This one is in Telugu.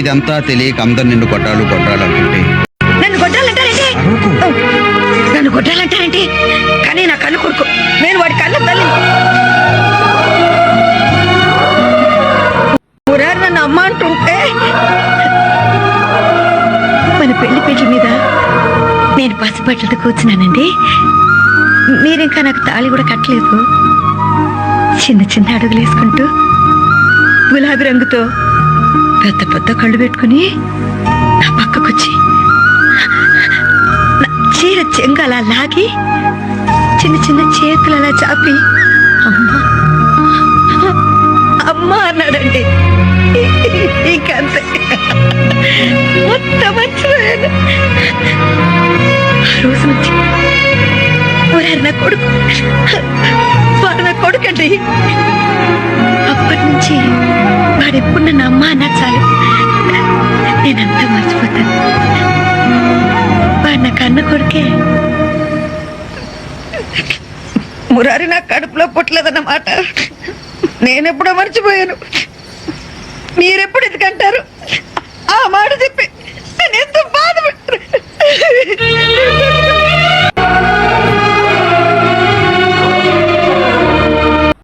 ఇదంతా తెలియక అందరు నిన్ను కొట్టాలు కొట్టాలు అంటుంటే. నన్ను కొట్టాలంటారేంటి? నన్ను కొట్టాలంటారేంటి? కానీ నా కన్ను కొడుకు. నేను వాడి కళ్ళ తల్లి మురారు నన్ను అమ్మ అంటుంటే మన పెళ్ళి పెళ్ళి మీద నేను పసిబట్టలతో కూర్చున్నానండి. మీరింకా నాకు తాళి కూడా కట్టలేదు. చిన్న చిన్న అడుగులు వేసుకుంటూ గులాబీ రంగుతో పెద్ద పెద్ద కళ్ళు పెట్టుకుని నా పక్కకొచ్చి చీర చెంగు అలా లాగి చిన్న చిన్న చేతులు అలా చాపి అమ్మా అమ్మా అన్నాడండి. ఇంకంతే. మొత్తం మర్చిపోయాను. ఆ రోజు నుంచి నా కొడుకు నా కొడుకండి. అమ్మ అన్నా చాలు నేనంతా మర్చిపోతాను. వాడు నా కన్న కొడుకే. మురారి నా కడుపులో పుట్టలేదన్నమాట. నేనెప్పుడో మర్చిపోయాను. మీరెప్పుడు ఎందుకంటారు?